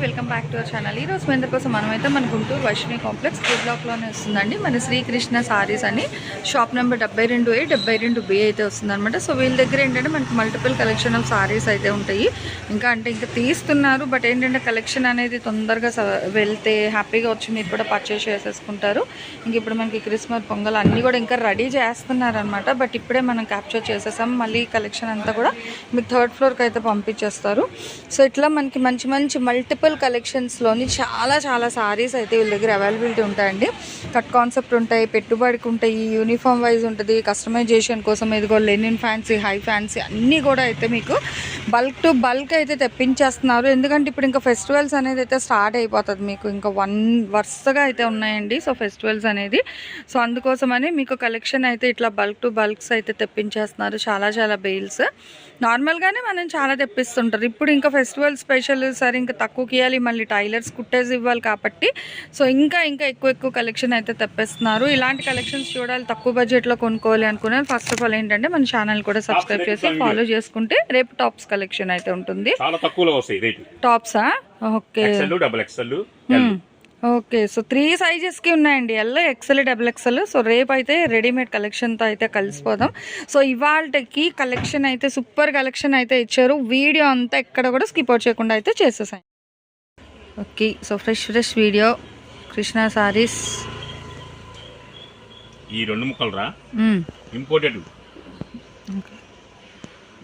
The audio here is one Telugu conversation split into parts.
Welcome back to our channel. ఈ రోజు మీ కోసం మనమైతే మన గుంటూరు వైష్ణవి కాంప్లెక్స్ టీ బ్లాక్లోనే వస్తుందండి. మన శ్రీకృష్ణ సారీస్ అని షాప్ నెంబర్ డెబ్బై రెండు ఏ డెబ్బై రెండు బి అయితే వస్తుందన్నమాట. సో వీళ్ళ దగ్గర ఏంటంటే మనకి మల్టిపుల్ కలెక్షన్ ఆఫ్ సారీస్ అయితే ఉంటాయి. ఇంకా అంటే ఇంకా తీస్తున్నారు బట్ ఏంటంటే కలెక్షన్ అనేది తొందరగా స- వెళ్తే హ్యాపీగా వచ్చి మీరు కూడా పర్చేస్ చేసేసుకుంటారు. ఇంక ఇప్పుడు మనకి క్రిస్మస్ పొంగల్ అన్నీ కూడా ఇంకా రెడీ చేస్తున్నారనమాట బట్ ఇప్పుడే మనం క్యాప్చర్ చేసేసాం. మళ్ళీ కలెక్షన్ అంతా కూడా మీకు థర్డ్ ఫ్లోర్కి అయితే పంపించేస్తారు. సో ఇట్లా మనకి మంచి మంచి మల్టిపుల్ కలెక్షన్స్లోని చాలా చాలా సారీస్ అయితే వీళ్ళ దగ్గర అవైలబిలిటీ ఉంటాయండి. కట్ కాన్సెప్ట్ ఉంటాయి పెట్టుబడికి ఉంటాయి యూనిఫామ్ వైజ్ ఉంటుంది కస్టమైజేషన్ కోసం ఇదిగో లెనిన్ ఫ్యాన్సీ హై ఫ్యాన్సీ అన్నీ కూడా అయితే మీకు బల్క్ టు బల్క్ అయితే తెప్పించేస్తున్నారు. ఎందుకంటే ఇప్పుడు ఇంకా ఫెస్టివల్స్ అనేది అయితే స్టార్ట్ అయిపోతుంది మీకు. ఇంకా వన్ వరుసగా అయితే ఉన్నాయండి. సో ఫెస్టివల్స్ అనేది. సో అందుకోసమని మీకు కలెక్షన్ అయితే ఇట్లా బల్క్ టు బల్క్స్ అయితే తెప్పించేస్తున్నారు. చాలా చాలా బెయిల్స్ నార్మల్గానే మనం చాలా తెప్పిస్తుంటారు. ఇప్పుడు ఇంకా ఫెస్టివల్ స్పెషల్ సరే ఇంకా తక్కువకి ఇవ్వాలి మళ్ళీ టైలర్స్ కుట్టేసి ఇవ్వాలి కాబట్టి. సో ఇంకా ఇంకా ఎక్కువ ఎక్కువ కలెక్షన్ అయితే తెప్పిస్తున్నారు. ఇలాంటి కలెక్షన్స్ చూడాలి తక్కువ బడ్జెట్లో కొనుక్కోవాలి అనుకున్నాను. ఫస్ట్ ఆఫ్ ఆల్ ఏంటంటే మన ఛానల్ కూడా సబ్స్క్రైబ్ చేసి ఫాలో చేసుకుంటే రేపు టాప్స్ కలెక్షన్ అయితే ఉంటుంది. టాప్సా okay. XL okay. So three సైజెస్కి ఉన్నాయండి. L XL double XL so రేపు అయితే రెడీమేడ్ కలెక్షన్తో అయితే కలిసిపోదాం. సో ఇవాళకి కలెక్షన్ అయితే సూపర్ కలెక్షన్ అయితే ఇచ్చారు. వీడియో అంతా ఎక్కడ కూడా స్కిప్ అవుట్ చేయకుండా అయితే చేసేసాయి okay so fresh fresh video. Krishna saris. ఈ రెండు ముక్కలు రా ఇంపోర్టెడ్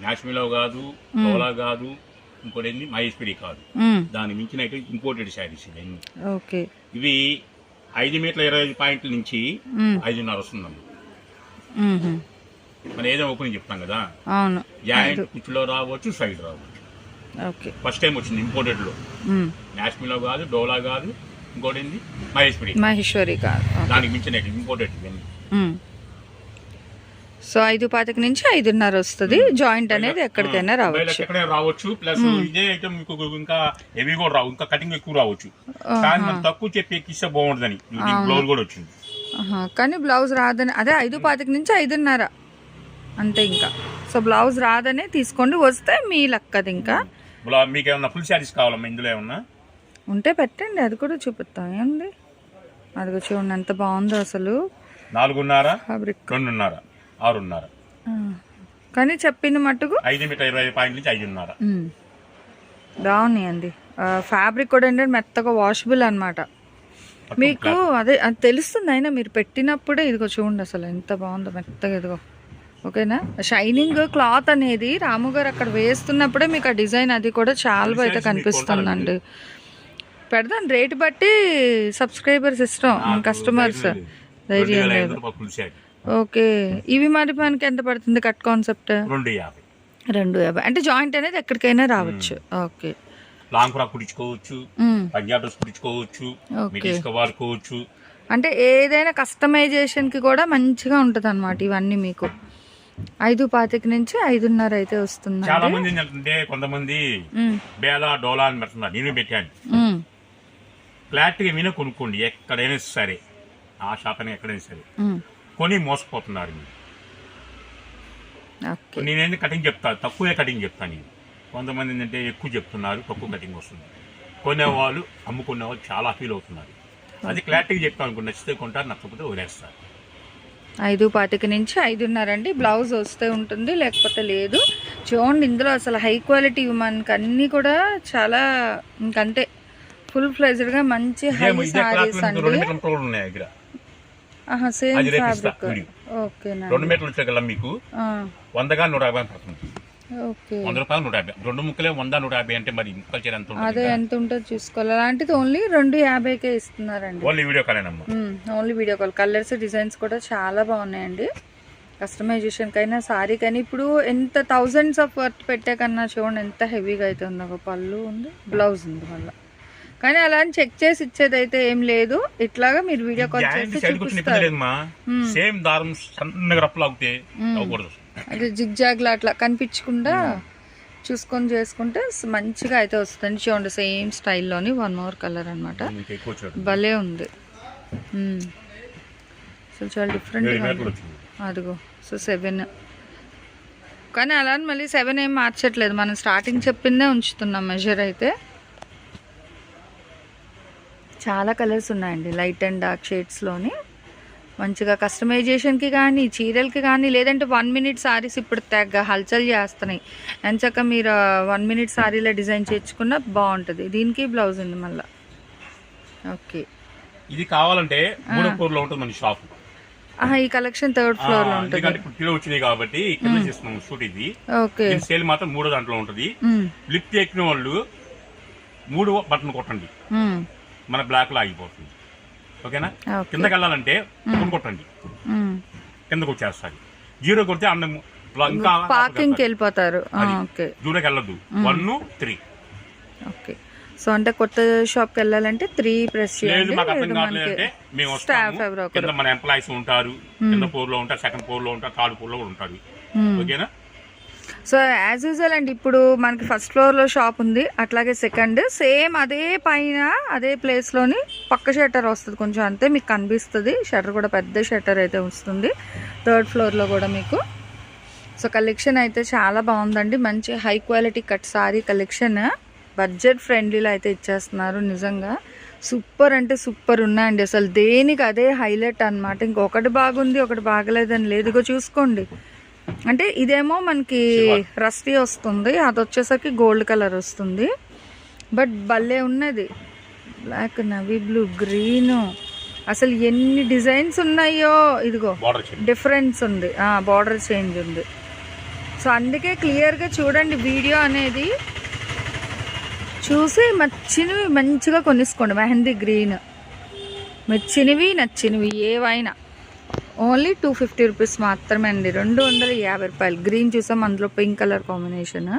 నాష్మిలో కాదు కోలా కాదు ఇంకోటి మైస్పిడి కాదు. దాని మించిన ఇంపోర్టెడ్ శారీస్ ఇవన్నీ ఓకే. ఇవి ఐదు మీటర్ల ఇరవై ఐదు పాయింట్ల నుంచి ఐదున్నర వస్తుందమ్మ. మనం ఏదో ఓపెనింగ్ చెప్తాం కదా? అవును. జాయింట్ కుచ్చులో రావచ్చు సైడ్ రావచ్చు. ఫస్ట్ టైం వచ్చింది ఇంపోర్టెడ్లో. నాష్మిలో కాదు డోలా కాదు ఇంకోటి ఏంది? మైస్పిడి మహేశ్వరి కాదు. దానికి మించిన ఇంపోర్టెడ్ ఇవన్నీ సో ఐదు పాతిక నుంచి ఐదున్నర వస్తుంది. జాయింట్ అనేది ఎక్కడికైనా రావచ్చు. రావచ్చు. ప్లస్ ఇదే ఐటమ్ మీకు ఇంకా హెవీ కూడా రావు. ఇంకా కటింగ్ ఎక్కువ రావచ్చు. కానీ మనం తక్కువ చెప్పి ఎక్కిస్తే బాగుంటుందని బ్లౌజ్ కూడా వచ్చింది. కానీ బ్లౌజ్ రాదని అదే ఐదు పాతిక నుంచి ఐదున్నర. అంతే ఇంకా. సో బ్లౌజ్ రాదనే తీసుకోండి. వస్తే మీ లక్కది ఇంకా. మీకు ఏమన్నా ఫుల్ శారీస్ కావాలమ్మా ఇందులో ఏమన్నా? ఉంటే పెట్టండి అది కూడా చూపిస్తాం. ఏంది అది చూడండి ఎంత బాగుందో అసలు. నాలుగున్నర? ఫ్యాబ్రిక్ రెండున్నర? ఆరున్నర? కానీ చెప్పింది మట్టుకు ఐదు ఇరవై పాయింట్ నుంచి ఐదున్నర? ఉమ్, బాగున్నాయి అండి ఫ్యాబ్రిక్ కూడా ఏంటంటే మెత్తగా వాషబుల్ అన్నమాట. మీకు అదే అది తెలుస్తుంది అయినా మీరు పెట్టినప్పుడే ఇదిగో చూడండి అసలు ఎంత బాగుందో మెత్తగా ఇదిగో. ఓకేనా? షైనింగ్ క్లాత్ అనేది రాము గారు అక్కడ వేస్తున్నప్పుడే మీకు ఆ డిజైన్ అది కూడా చాలా అయితే కనిపిస్తుందండి. పెడదాం. రేట్ బట్టి సబ్స్క్రైబర్స్ ఇష్టం కస్టమర్స్. ధైర్యం లేదు. ఓకే. ఇవి మరి మనకి ఎంత పడుతుంది కట్ కాన్సెప్ట్? రెండు యాభై. అంటే జాయింట్ అనేది ఎక్కడికైనా రావచ్చు. ఓకే. లాంగ్ ఫ్రాక్ కుట్టించుకోవచ్చు మ్మ్. పంజాబ్ డ్రెస్ కుట్టించుకోవచ్చు వాడుకోవచ్చు. అంటే ఏదైనా కస్టమైజేషన్కి కూడా మంచిగా ఉంటుంది అనమాట ఇవన్నీ మీకు. ఐదు పాతిక నుంచి ఐదున్నర అయితే వస్తుంది చాలా మంది ఏంటంటే కొంతమంది బేలా డోలా అని పెడుతున్నారు. నేను పెట్టాను. క్లారిటీగా విన కొనుక్కోండి. ఎక్కడైనా సరే. ఆ షాప్ అయినా ఎక్కడైనా సరే. కొని మోసపోతున్నారు మీరు. కటింగ్ చెప్తా? తక్కువే కటింగ్ చెప్తాను నేను. కొంతమంది ఏంటంటే ఎక్కువ చెప్తున్నారు. తక్కువ కటింగ్ వస్తుంది. కొనేవాళ్ళు అమ్ముకునే వాళ్ళు చాలా ఫీల్ అవుతున్నారు. అది క్లారిటీగా చెప్తాను అనుకో నచ్చితే కొంటారు నచ్చకపోతే వదిలేస్తారు. ఐదు పాతిక నుంచి ఐదున్నర అండి. బ్లౌజ్ వస్తే ఉంటుంది లేకపోతే లేదు. చూడండి ఇందులో అసలు హై క్వాలిటీ మనకి అన్నీ కూడా చాలా ఇంకంతే. ఫుల్ ఫ్లెజ్డ్గా మంచి హై సారీస్ అండి. Same fabric. ఓకేనా రెండు మీటర్లు వచ్చే కదా మీకు వందగా నూట యాభై పడుతుంది ఓకే వంద రూపాయలు నూట యాభై. రెండు ముక్కలే వంద నూట యాభై అంటే మరి ముక్కలు చీర ఎంత అదే ఎంత ఉంటుందో చూసుకోవాలి. అలాంటిది ఓన్లీ రెండు యాభైకే ఇస్తున్నారండి. Only video కాలేనమ్మా only video call colours designs కూడా చాలా బాగున్నాయండి. కస్టమైజేషన్కైనా సారీకైనా. ఇప్పుడు ఎంత థౌజండ్స్ ఆఫ్ వర్త్ పెట్టే కన్నా చూడండి ఎంత హెవీగా అయితే ఉందో. ఒక పళ్ళు ఉంది బ్లౌజ్ ఉంది మళ్ళీ. కానీ అలా అని చెక్ చేసి ఇచ్చేది అయితే ఏం లేదు. ఇట్లాగా మీరు వీడియో కాల్ చేసి సేమ్ దారం సన్నగా రప్పలు అవుతే అదే జిగ్జాగ్లా అట్లా కనిపించకుండా చూసుకొని చేసుకుంటే మంచిగా అయితే వస్తుంది చూడండి సేమ్ స్టైల్లోని వన్ మోర్ కలర్ వచ్చాడు భలే ఉంది. సో చాలా వచ్చింది. అదిగో సో సెవెన్. కానీ అలా అని మళ్ళీ సెవెన్ ఏం మార్చట్లేదు. మనం స్టార్టింగ్ చెప్పిందే ఉంచుతున్నాం మెజర్ అయితే. చాలా కలర్స్ ఉన్నాయండి. లైట్ అండ్ డార్క్ షేడ్స్లోని. మంచిగా కస్టమైజేషన్కి కానీ చీరలకి కానీ లేదంటే వన్ మినిట్ సారీస్ ఇప్పుడు తెగ హల్చల్ చేస్తున్నాయి. ఎంచక్క మీరు వన్ మినిట్ సారీలో డిజైన్ చేయించుకున్న బాగుంటుంది. దీనికి బ్లౌజ్ ఉంది మళ్ళీ. ఓకే ఇది కావాలంటే మూడో ఫ్లోర్లో ఉంటుంది మన షాప్ ఈ కలెక్షన్ థర్డ్ ఉంటుంది. ఇప్పుడు కిలో వచ్చినాయి కాబట్టి కింద చేస్తున్నాం షూట్ ఇది. ఓకే సేల్ మాత్రం మూడో దాంట్లో ఉంటుంది. లిఫ్ట్ ఎక్కిన వాళ్ళు మూడు బటన్ కొట్టండి. మన బ్లాక్లో ఆగిపోతుంది. ఓకేనా? ఓకే. కిందకి వెళ్ళాలంటే కొట్టండి. కిందకు వచ్చేస్తుంది జీరో కొడితే అన్నం ఇంకా పార్కింగ్కి వెళ్ళిపోతారు. దూరకు వెళ్ళదు వన్ త్రీ. ఓకే. సో అంటే కొత్త షాప్కి వెళ్ళాలంటే త్రీ ప్రెస్ మేము స్టాఫ్ ఎవరో మన ఎంప్లాయీస్ ఉంటారు. కింద ఫ్లోర్లో ఉంటారు సెకండ్ ఫ్లోర్లో ఉంటారు థర్డ్ ఫ్లోర్లో కూడా ఉంటారు. ఓకేనా? సో యాజ్ యూజువల్ అండి ఇప్పుడు మనకి ఫస్ట్ ఫ్లోర్లో షాప్ ఉంది. అట్లాగే సెకండ్ సేమ్ అదే పైన అదే ప్లేస్లోని పక్క షట్టర్ వస్తుంది కొంచెం అంతే మీకు కనిపిస్తుంది. షట్టర్ కూడా పెద్ద షట్టర్ అయితే వస్తుంది. థర్డ్ ఫ్లోర్లో కూడా మీకు. సో కలెక్షన్ అయితే చాలా బాగుందండి. మంచి high quality cut sari collection budget ఫ్రెండ్లీలో అయితే ఇచ్చేస్తున్నారు నిజంగా. సూపర్ అంటే సూపర్ ఉన్నాయండి. అసలు దేనికి అదే హైలైట్ అన్నమాట. ఇంకొకటి బాగుంది ఒకటి బాగలేదని లేదుగో చూసుకోండి. అంటే ఇదేమో మనకి రస్టీ వస్తుంది అది వచ్చేసరికి గోల్డ్ కలర్ వస్తుంది. బట్ భలే ఉన్నది. బ్లాక్ నవీ బ్లూ గ్రీన్ అసలు ఎన్ని డిజైన్స్ ఉన్నాయో ఇదిగో డిఫరెన్స్ ఉంది. బార్డర్ చేంజ్ ఉంది. సో అందుకే క్లియర్గా చూడండి వీడియో అనేది. చూసి నచ్చినవి మంచిగా కొనేసుకోండి. మెహందీ గ్రీన్. మెచ్చినవి నచ్చినవి ఏవైనా. ఓన్లీ టూ ఫిఫ్టీ రూపీస్ మాత్రమే అండి రెండు వందల యాభై రూపాయలు. గ్రీన్ చూసాం అందులో pink colour combination.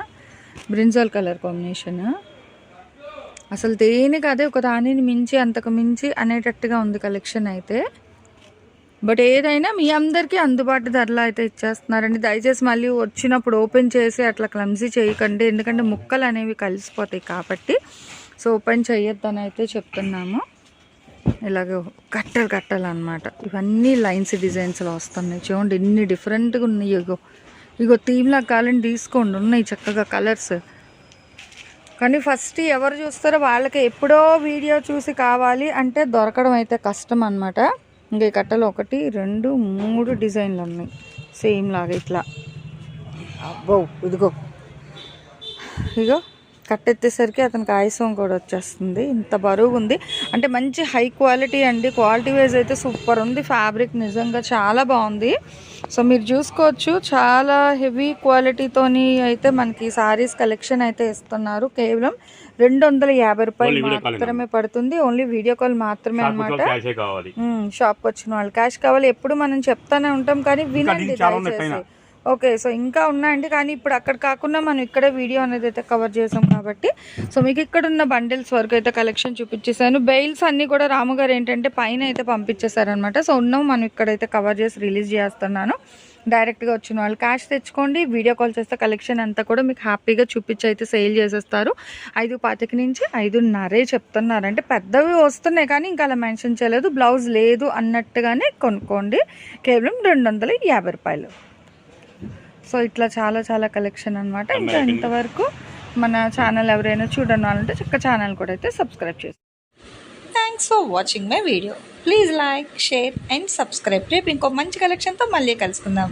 Brinjal colour combination. అసలు దేనికి కాదే ఒక దానిని మించి అంతకు మించి అనేటట్టుగా ఉంది కలెక్షన్ అయితే. బట్ ఏదైనా మీ అందరికీ అందుబాటు ధరలో అయితే ఇచ్చేస్తున్నారండి. దయచేసి మళ్ళీ వచ్చినప్పుడు ఓపెన్ చేసి అట్లా క్లమ్జీ చేయకండి. ఎందుకంటే ముక్కలు అనేవి కలిసిపోతాయి కాబట్టి. సో ఓపెన్ చేయొద్దని అయితే చెప్తున్నాము. ఇలాగ కట్టలు కట్టలు అనమాట ఇవన్నీ లైన్స్ డిజైన్స్లో వస్తున్నాయి. చూడండి ఎన్ని డిఫరెంట్గా ఉన్నాయి. ఇగో ఇగో థీమ్లా కావాలని తీసుకోండి. ఉన్నాయి చక్కగా కలర్స్ కానీ ఫస్ట్ ఎవరు చూస్తారో వాళ్ళకి ఎప్పుడో వీడియో చూసి కావాలి అంటే దొరకడం అయితే కష్టం అనమాట ఇంకా ఈ కట్టలు ఒకటి రెండు మూడు డిజైన్లు ఉన్నాయి. సేమ్ లాగా ఇట్లా. అబ్బో ఇదిగో. ఇగో. కట్టెత్తేసరికి అతనికి ఆయుసం కూడా వచ్చేస్తుంది. ఇంత బరువు ఉంది అంటే మంచి హై క్వాలిటీ అండి. క్వాలిటీ వైజ్ అయితే సూపర్ ఉంది. ఫ్యాబ్రిక్ నిజంగా చాలా బాగుంది. సో మీరు చూసుకోవచ్చు. చాలా హెవీ క్వాలిటీతోని అయితే మనకి సారీస్ కలెక్షన్ అయితే ఇస్తున్నారు. కేవలం రెండు వందల యాభై రూపాయలు మాత్రమే పడుతుంది. ఓన్లీ వీడియో కాల్ మాత్రమే అనమాట షాప్కి వచ్చిన వాళ్ళు క్యాష్ కావాలి. ఎప్పుడు మనం చెప్తానే ఉంటాం కానీ వినండి దయచేసి. ఓకే సో ఇంకా ఉన్నాయండి. కానీ ఇప్పుడు అక్కడ కాకుండా మనం ఇక్కడే వీడియో అనేది అయితే కవర్ చేసాం కాబట్టి సో మీకు ఇక్కడ ఉన్న బండిల్స్ వరకు అయితే కలెక్షన్ చూపించేసాను. బెయిల్స్ అన్నీ కూడా రాము గారు ఏంటంటే పైన అయితే పంపించేశారనమాట సో ఉన్నాం మనం ఇక్కడైతే కవర్ చేసి రిలీజ్ చేస్తున్నాను. డైరెక్ట్గా వచ్చిన వాళ్ళు క్యాష్ తెచ్చుకోండి. వీడియో కాల్ చేస్తే కలెక్షన్ అంతా కూడా మీకు హ్యాపీగా చూపించి అయితే సేల్ చేసేస్తారు. ఐదు పాతిక నుంచి ఐదున్నరే చెప్తున్నారంటే పెద్దవి వస్తున్నాయి కానీ ఇంకా అలా మెన్షన్ చేయలేదు. బ్లౌజ్ లేదు అన్నట్టుగానే కొనుక్కోండి. కేవలం రెండు వందల యాభై రూపాయలు. సో ఇట్లా చాలా చాలా కలెక్షన్ అనమాట ఇంకా ఇంతవరకు మన ఛానల్ ఎవరైనా చూడని వాళ్ళంటే చక్క ఛానల్ కూడా అయితే సబ్స్క్రైబ్ చేసి thanks for watching my video please like share and subscribe రేపు ఇంకో మంచి కలెక్షన్తో మళ్ళీ కలుసుకుందాం.